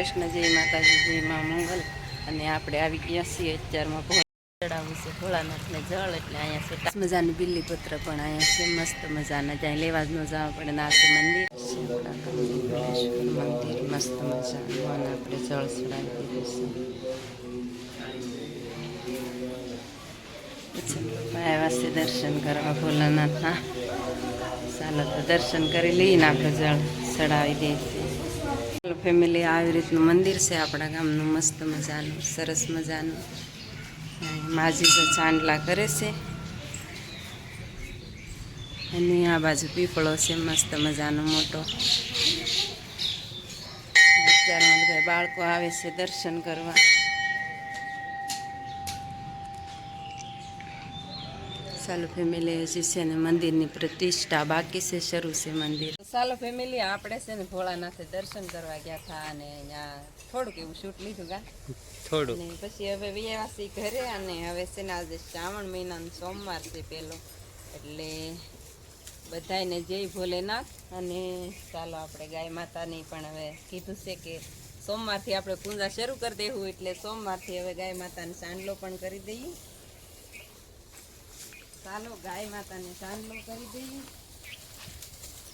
કૃષ્ણ જય માતાજી, જય મા મંગલ. અને આપણે આવી ગયા છીએ અત્યારમાં ચડાવવું છે ભોળાનાથને જળ, એટલે અહીંયા છે મજાનું બિલ્લીપત્ર પણ અહીંયા છે, મસ્ત મજાના. ત્યાં લેવા જ જવા પડે ને છે મંદિર. મંદિર મસ્ત મજાનું. અને આપણે જળ ચડાવી દીધું છે. આવ્યા છે દર્શન કરવા ભોલાનાથના. ચાલો તો દર્શન કરી લઈને આપણે જળ ચડાવી દઈએ ફેમિલી આવી રીતનું મંદિર છે આપણા ગામનું મસ્ત મજાનું, સરસ મજાનું. માજી તો ચાંદલા કરે છે. અને આ બાજુ પીપળો છે, મસ્ત મજાનો મોટો. અત્યારમાં બધા બાળકો આવે છે દર્શન કરવા. સાલો ફેમિલી હજી છે ને મંદિરની પ્રતિષ્ઠા બાકી છે શરૂ છે મંદિર. સાલો ફેમિલી આપણે છે ને ભોળાનાથે દર્શન કરવા ગયા હતા અને ત્યાં થોડુંક એવું શૂટ લીધું ગા. થોડું પછી હવે વ્યવાસી ઘરે અને હવે છે ને આજે શ્રાવણ મહિનાનો સોમવાર છે પેલો. એટલે બધાને જય ભોલેનાથ. અને ચાલો આપણે ગાય માતાની પણ હવે કીધું છે કે સોમવારથી આપણે પૂજા શરૂ કરી દેવું એટલે સોમવારથી હવે ગાય માતાને સાંડલો પણ કરી દઈએ. ચાલો, ગાય માતાને સાંડલો કરી દઈએ.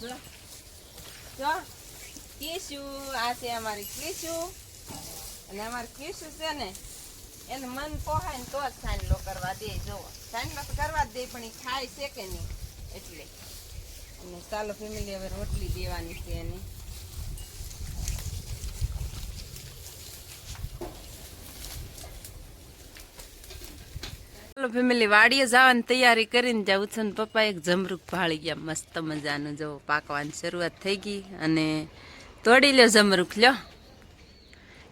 જો જો, કીશુ, આ છે અમારી કેશુ. અને અમારે કેશુ છે ને, એને મન પોહાય ને તો જ સાંજલો કરવા દે. જો સાંજલો તો કરવા જ દે, પણ એ ખાય છે કે નહીં? એટલે. અને ચાલો ફેમિલી હવે રોટલી દેવાની છે એને. ચાલો ફેમિલી વાડીએ જવાની તૈયારી કરીને જાઉં છું ને પપ્પા એક જમરૂક ભાળી ગયા. મસ્ત મજાનું. જો પાકવાની શરૂઆત થઈ ગઈ અને તોડી લ્યો જમરૂક, લ્યો.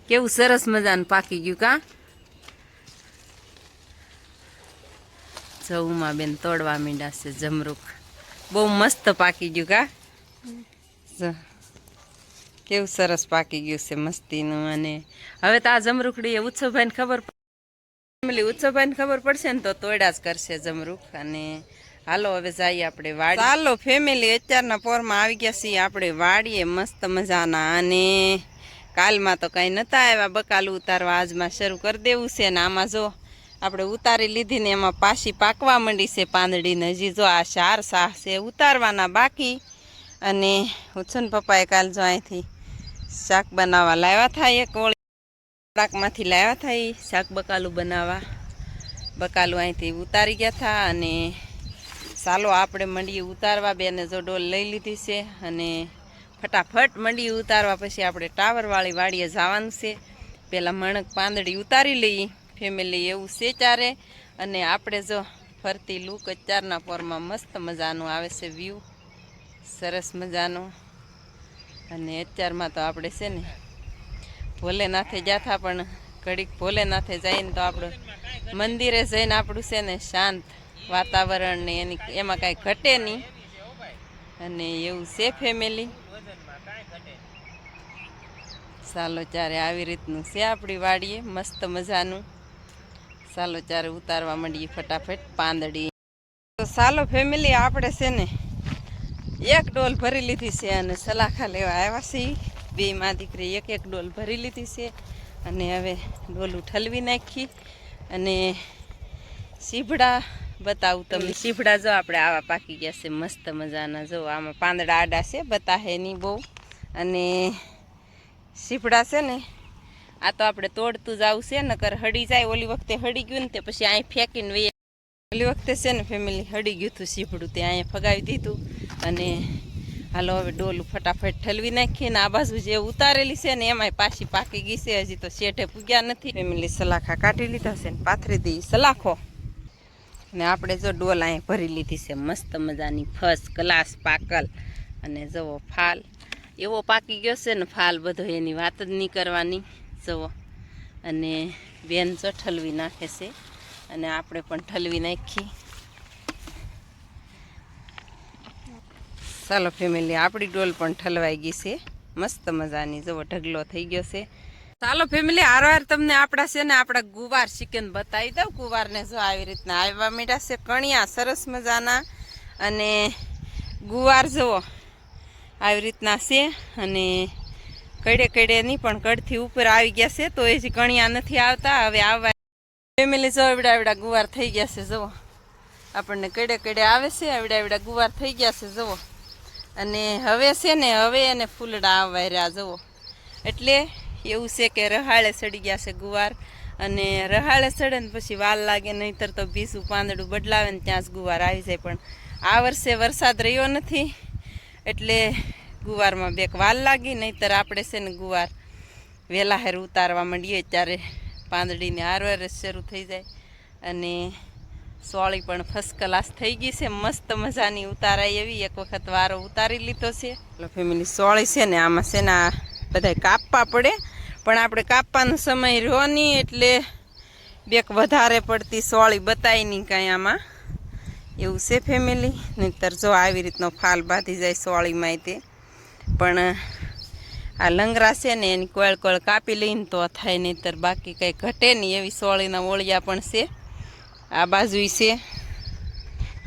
કેવું સરસ મજાનું પાકી ગયું કા? જવુંમાં બેન તોડવા માંડ્યા છે જમરૂક. બહુ મસ્ત પાકી ગયું કા? કેવું સરસ પાકી ગયું છે મસ્તીનું અને હવે તો આ જમરૂકડી ઉત્સવભાઈને ખબર ફેમિલી ઉત્સવભાઈને ખબર પડશે ને તો તોડા જ કરશે જમરૂખ. અને હાલો, હવે જઈએ આપણે વાડી હાલો ફેમિલી, અત્યારના પોરમાં આવી ગયા છીએ આપણે વાડીએ, મસ્ત મજાના. અને કાલમાં તો કાંઈ નતા આવ્યા, બકાલું ઉતારવા આજમાં શરૂ કરી દેવું છે ને આમાં જો આપણે ઉતારી લીધી ને એમાં પાછી પાકવા માંડી છે પાંદડીને. હજી જો આ ચાર સાહ છે ઉતારવાના બાકી. અને ઉછન પપ્પાએ કાલ જો અહીંથી શાક બનાવવા લાવ્યા થાય એક ખોરાકમાંથી લાવ્યા હતા એ શાક બકાલું બનાવવા. બકાલું અહીંથી ઉતારી ગયા હતા અને ચાલો આપણે મંડીએ ઉતારવા. બેને જો ડોલ લઈ લીધી છે અને ફટાફટ મંડીએ ઉતારવા. પછી આપણે ટાવરવાળી વાડીએ જવાનું છે. પહેલાં મણક પાંદડી ઉતારી લઈએ ફેમિલી એવું છે ચારે. અને આપણે જો ફરતી લૂક ચારના પોરમાં મસ્ત મજાનું આવે છે વ્યૂ સરસ મજાનું. અને અત્યારમાં તો આપણે છે ને ભોલેનાથે જાથા, પણ ઘડીક ભોલેનાથે જઈને તો આપણું મંદિરે જઈને આપણું છે ને શાંત વાતાવરણ ને એની, એમાં કાંઈ ઘટે નહીં. અને એવું છે ફેમિલી ચાલો ચારે આવી રીતનું છે આપણી વાડીએ, મસ્ત મજાનું. ચાલો ચારે ઉતારવા માંડીએ ફટાફટ પાંદડી તો ચાલો ફેમિલી આપણે છે ને એક ડોલ ભરી લીધી છે અને સલાખા લેવા આવ્યા છીએ. બે માં દીકરી એક એક ડોલ ભરી લીધી છે. અને હવે ડોલું ઠલવી નાખી અને સીભડા બતાવું તમને. સીભડા જો આપણે આવા પાકી ગયા છે, મસ્ત મજાના. જો આમાં પાંદડા આડા છે, બતાહે નહીં બહુ. અને સીભડા છે ને, આ તો આપણે તોડતું જ આવશે નકર હડી જાય, ઓલી વખતે હડી ગયું ને તે પછી અહીં ફેંકીને વહી ઓલી વખતે છે ને ફેમિલી હડી ગયું હતું સીભડું તે અહીંયા ફગાવી દીધું. અને હાલો, હવે ડોલું ફટાફટ ઠલવી નાખીએ ને આ બાજુ જે ઉતારેલી છે ને એમાંય પાછી પાકી ગઈ છે. હજી તો શેઠે પૂગ્યા નથી. ફેમિલી સલાખા કાઢી લીધા છે ને પાથરી દઈ સલાખો. ને આપણે જો ડોલ અહીંયા ભરી લીધી છે, મસ્ત મજાની ફર્સ્ટ ક્લાસ પાકલ. અને જવો ફાલ, એવો પાકી ગયો છે ને ફાલ બધો, એની વાત જ નહીં કરવાની. જવો અને બેન જો ઠલવી નાખે છે. અને આપણે પણ ઠલવી નાખી. ચાલો ફેમિલી, આપણી ડોલ પણ ઠલવાઈ ગઈ છે. મસ્ત મજાની જો ઢગલો થઈ ગયો છે. ચાલો ફેમિલી હારવાર તમને આપણા છે ને આપણા ગુવાર ચિકન બતાવી દઉં. ગુવારને જો આવી રીતના આવવા મીઠા છે, કણિયા, સરસ મજાના. અને ગુવાર જુઓ, આવી રીતના છે અને કડે કડે નહીં, પણ કડથી ઉપર આવી ગયા છે, તો એ જ કણિયા નથી આવતા. હવે આવવા ફેમિલી, જો એવડા એવડા ગુવાર થઈ ગયા છે, જુઓ. આપણને કડે કડે આવે છે, એવડા એવડા ગુવાર થઈ ગયા છે, જુઓ. અને હવે છે ને, હવે એને ફૂલડા વાર્યા, જુઓ. એટલે એવું છે કે રહાળે સડી ગયા છે ગુવાર અને રહાળે સડે ને પછી વાલ લાગે, નહીંતર તો ભીસું પાંદડું બદલાવે ને ત્યાં જ ગુવાર આવી જાય. પણ આ વર્ષે વરસાદ રહ્યો નથી, એટલે ગુવારમાં બેક વાલ લાગી, નહીંતર આપણે છે ને ગુવાર વહેલા હેર ઉતારવા માંડીએ ત્યારે પાંદડીને હારવાર શરૂ થઈ જાય. અને સોળી પણ ફર્સ્ટ ક્લાસ થઈ ગઈ છે. મસ્ત મજાની ઉતારાય એવી. એક વખત વારો ઉતારી લીધો છે. એટલે ફેમિલી સોળી છે ને આમાં છે ને આ બધાય કાપવા પડે. પણ આપણે કાપવાનો સમય રહ્યો નહીં એટલે બેક વધારે પડતી સોળી બતાવી નહીં કાંઈ આમાં. એવું છે ફેમિલી નહીંતર જો આવી રીતનો ફાલ બાંધી જાય સોળીમાં તે. પણ આ લંગરા છે ને એની કોળ કોળ કાપી લઈને તો થાય નહીંતર બાકી કંઈ ઘટે નહીં. એવી સોળીના ઓળિયા પણ છે. આ બાજુ છે.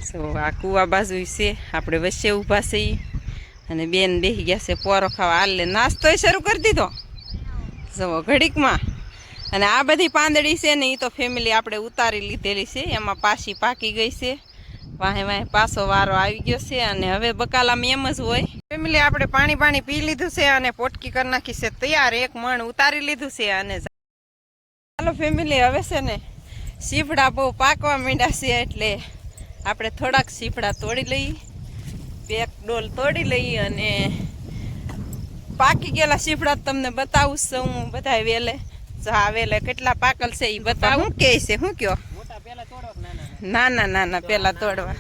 સો આ કુવા બાજુ છે. આપણે વચ્ચે ઊભા છે ઈ. અને બેન બેસી ગયા છે પોરો ખાવા. આલે નાસ્તો શરૂ કરી દીધો. જવો ઘડીકમાં. અને આ બધી પાંદડી છે ને એ તો ફેમિલી આપણે ઉતારી લીધેલી છે. એમાં પાછી પાકી ગઈ છે. વાહે વાહે પાછો વારો આવી ગયો છે અને હવે બકાલામ એમ જ હોય. ફેમિલી આપણે પાણી પાણી પી લીધું છે અને પોટકી કરી નાખી છે. તૈયાર એક મણ ઉતારી લીધું છે અને ચાલો ફેમિલી હવે છે ને સીફડા બહુ પાકવા માંડ્યા છે એટલે આપણે થોડાક સીફડા તોડી લઈએ બે એક ડોલ તોડી લઈએ અને પાકી ગયેલા સીફડા તમને બતાવું છું હું બધા વેલે. જો આ વેલે કેટલા પાકલ છે એ બતાવું. કે છે? શું કયો? મોટા પેલા તોડો કે નાના? ના ના ના ના પેલા તોડવા.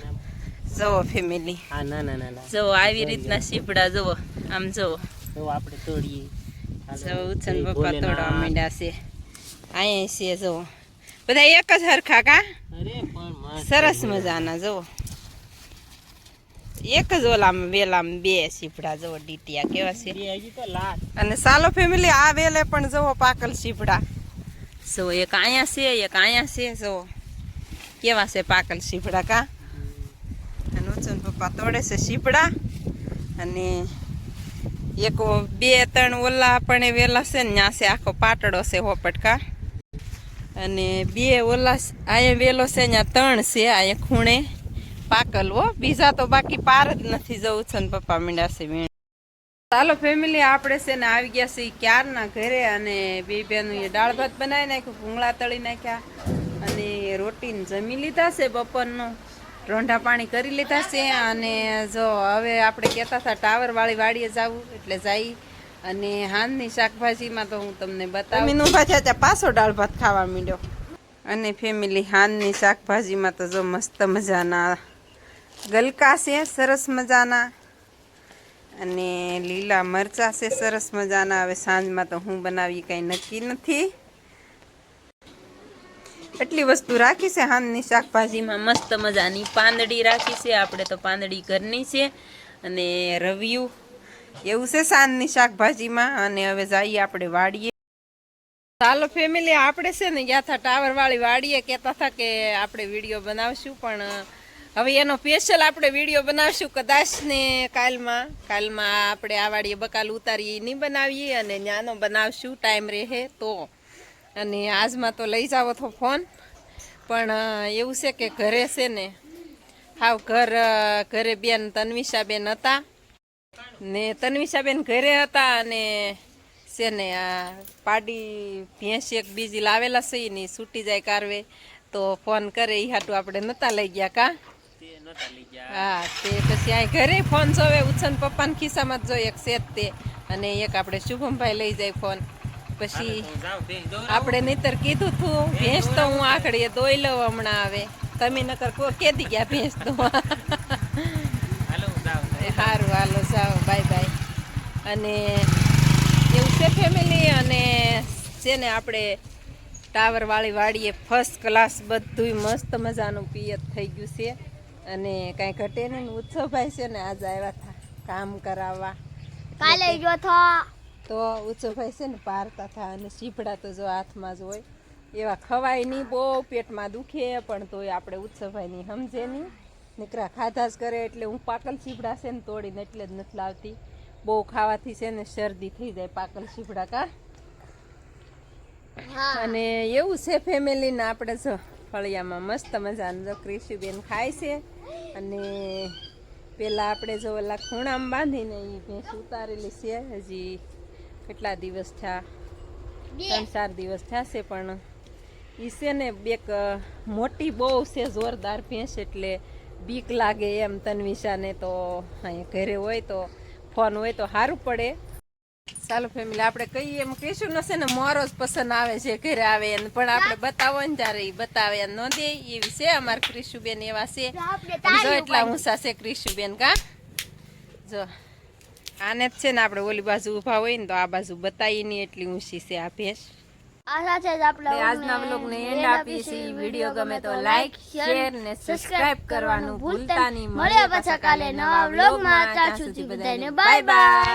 જુઓ ફેમિલી હા ના ના ના ના જુઓ આવી રીતના સીપડા જુઓ. આમ જુઓ. આપણે તોડીએ. જુઓ ઉછન પપ્પા તોડવા માંડ્યા છે. અહીંયા છે જુઓ. બધા એક જ હરખા કા? સરસ મજાના જુઓ. એક જ ઓલામાં વેલામાં બે સીપડા જુઓ ડીટિયા કેવા છે. અને સાલો ફેમિલી આ વેલે પણ જુઓ પાકલ સીપડા જુઓ એક અહીંયા છે એક અહીંયા છે જુઓ. કેવા છે પાકલ સીપડા કા? અને ઉચન પપ્પા તોડે છે સીપડા અને એક બે ત્રણ ઓલા પણ વેલા છે ને ત્યાં છે આખો પાટડો છે હોપટકા અને બે ઓલા અહીંયા વેલો છે, અહીંયા ત્રણ છે, અહીંયા ખૂણે પાકલ, હો. બીજા તો બાકી પાર જ નથી જવું છે ને પપ્પા મીંડા છે વીણ. ચાલો ફેમિલી આપણે છે ને આવી ગયા છે ક્યારના ઘરે અને બે બેનું દાળ ભાત બનાવી નાખ્યું, ભૂંગળા તળી નાખ્યા અને રોટીને જમી લીધા છે બપોરનું. રોંઢા પાણી કરી લીધા છે અને જો હવે આપણે કહેતા હતા, ટાવરવાળી વાડીએ જવું, એટલે જઈ અને હાંજની શાકભાજીમાં તો હું તમને બતાવું. મીનું ભાઈ ત્યાં પાછો દાળ ભાત ખાવા માંડ્યો. અને ફેમિલી હાંજની શાકભાજીમાં તો જો મસ્ત મજાના ગલકા છે સરસ મજાના. અને લીલા મરચા છે સરસ મજાના. હવે સાંજમાં તો હું બનાવી કંઈ નક્કી નથી. એટલી વસ્તુ રાખી છે હાનની શાકભાજીમાં. મસ્ત મજાની પાંદડી રાખી છે. આપણે તો પાંદડી ઘરની છે. અને રવિયું એવું છે સાંજની શાકભાજીમાં? અને હવે જઈએ આપણે વાડીએ. ચાલો ફેમિલી આપણે છે ને ગયા હતા ટાવરવાળી વાડીએ. કહેતા હતા કે આપણે વીડિયો બનાવશું, પણ હવે એનો સ્પેશિયલ આપણે વીડિયો બનાવશું કદાચ ને કાલમાં. કાલમાં આપણે આ વાડીએ બકાલ ઉતારી નહીં બનાવીએ, અને ન્યાનો બનાવશું, ટાઈમ રહે તો. અને આજમાં તો લઈ જાવો તો ફોન. પણ એવું છે કે ઘરે છે ને, હાવ ઘર ઘરે બેન તન્વિષાબેન હતા. ને તન્વિષાબેન ઘરે હતા અને છે ને આ પાડી ભેંસ એક બીજી લાવેલા છે ને છૂટી જાય કારવે. તો ફોન કરે એ હાટું આપણે નતા લઈ ગયા કા? હા તે પછી આ ઘરે ફોન જોવે ઉછન પપ્પાના ખિસ્સામાં જ જોઈએ એક સેત તે. અને એક આપણે શુભમભાઈ લઈ જાય ફોન. પછી. આપણે નહીતર કીધું તું ભેંસ તો હું આખડીએ દોઈ લઉં હમણાં આવે. તમે નકર કો કેદી ગયા ભેંસ તો? સારું હાલો જાઓ બાય બાય અને એવું છે ફેમિલી અને છે ને આપણે ટાવર વાળી વાડીએ ફર્સ્ટ ક્લાસ બધુંય મસ્ત મજાનું પિયત થઈ ગયું છે. અને કાંઈ ઘટે નહીં ઉત્સવભાઈ છે ને આજે આવ્યા હતા કામ કરાવવા. કાલે ગયો થો તો ઉત્સવભાઈ છે ને પારતા હતા અને સીભડા તો જો હાથમાં જ હોય. એવા ખવાય નહીં બહુ પેટમાં દુખે પણ તોય આપણે ઉત્સવભાઈની સમજે નહીં. નીકળા ખાધા જ કરે એટલે હું પાકલ સીભડા છે ને તોડીને એટલે જ નથી લાવતી. બહુ ખાવાથી છે ને શરદી થઈ જાય પાકલ શીપડા કા? અને એવું છે ફેમિલીને આપણે જો ફળિયામાં મસ્ત મજાનું જો કૃષિબેન ખાય છે. અને પેલા આપણે જો ઓલા ખૂણામાં બાંધીને એ ભેંસ ઉતારેલી છે. હજી કેટલા દિવસ થયા? ત્રણ ચાર દિવસ થશે પણ એ છે ને બેક મોટી બહુ છે જોરદાર ભેંસ એટલે બીક લાગે એમ તન્વિશાને તો અહીંયા ઘરે હોય તો ફોન હોય તો સારું પડે. ચાલો ફેમિલી આપણે કહીએ એમ કહીશું ન છે ને મોરો જ પસંદ આવે છે ઘરે આવે એને પણ આપણે બતાવો ને ત્યારે એ બતાવે ન દે એવી છે અમારા ક્રિશુબેન એવા છે. તો જો એટલા ઊંચા છે ક્રિશુબેન કા? જો આને જ છે ને આપણે ઓલી બાજુ ઊભા હોય ને તો આ બાજુ બતાવી નહીં એટલી ઊંચી છે આ ભેંસ. આ છે આપણે આજના વ્લોગને એન્ડ છીએ. વીડિયો ગમે તો લાઈક શેર ને સબસ્ક્રાઇબ કરવાનું ભૂલતા નહીં. મળ્યા પાછા કાલે નવા વ્લોગમાં સુધી બધાને બાય બાય